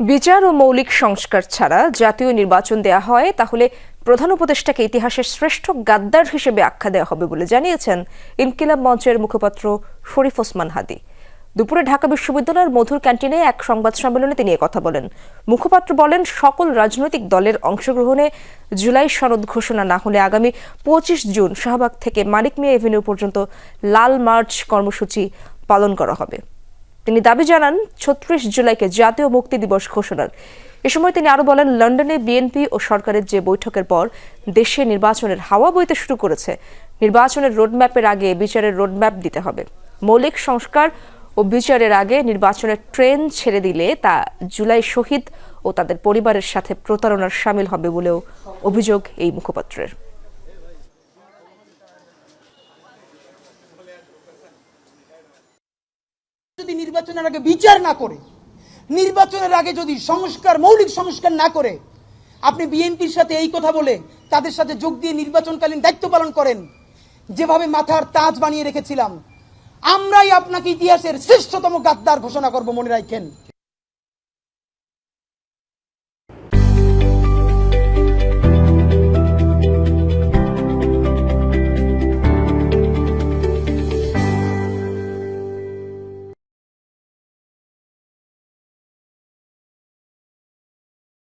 বিচার ও মৌলিক সংস্কার ছাড়া জাতীয় নির্বাচন দেয়া হয়, তাহলে প্রধান উপদেষ্টাকে ইতিহাসের শ্রেষ্ঠ গাদ্দার হিসেবে আখ্যা দেওয়া হবে বলে জানিয়েছেন ইনকিলাব মঞ্চের মুখপাত্র শরীফ ওসমান হাদি। দুপুরে ঢাকা বিশ্ববিদ্যালয়ের মধুর ক্যান্টিনে এক সংবাদ সম্মেলনে তিনি কথা বলেন। মুখপাত্র বলেন, সকল রাজনৈতিক দলের অংশগ্রহণে জুলাই সনদ ঘোষণা না হলে আগামী পঁচিশ জুন শাহবাগ থেকে মানিক মিয়া এভিনিউ পর্যন্ত লাল মার্চ কর্মসূচি পালন করা হবে। তিনি দাবি জানান, ছত্রিশ জুলাইকে জাতীয় মুক্তি দিবস ঘোষণার এ সময় তিনি আরও বলেন, লন্ডনে বিএনপি ও সরকারের যে বৈঠকের পর দেশে নির্বাচনের হাওয়া বইতে শুরু করেছে। নির্বাচনের রোডম্যাপের আগে বিচারের রোডম্যাপ দিতে হবে। মৌলিক সংস্কার ও বিচারের আগে নির্বাচনের ট্রেন ছেড়ে দিলে তা জুলাই শহীদ ও তাদের পরিবারের সাথে প্রতারণার সামিল হবে বলেও অভিযোগ এই মুখপাত্রের। যদি নির্বাচনের আগে বিচার না করে, নির্বাচনের আগে যদি সংস্কার, মৌলিক সংস্কার না করে, আপনি বিএনপির সাথে এই কথা বলে তাদের সাথে যোগ দিয়ে নির্বাচনকালীন দায়িত্ব পালন করেন, যেভাবে মাথার তাজ বানিয়ে রেখেছিলাম, আমরাই আপনাকে ইতিহাসের শ্রেষ্ঠতম গাদ্দার ঘোষণা করব, মনে রাখেন।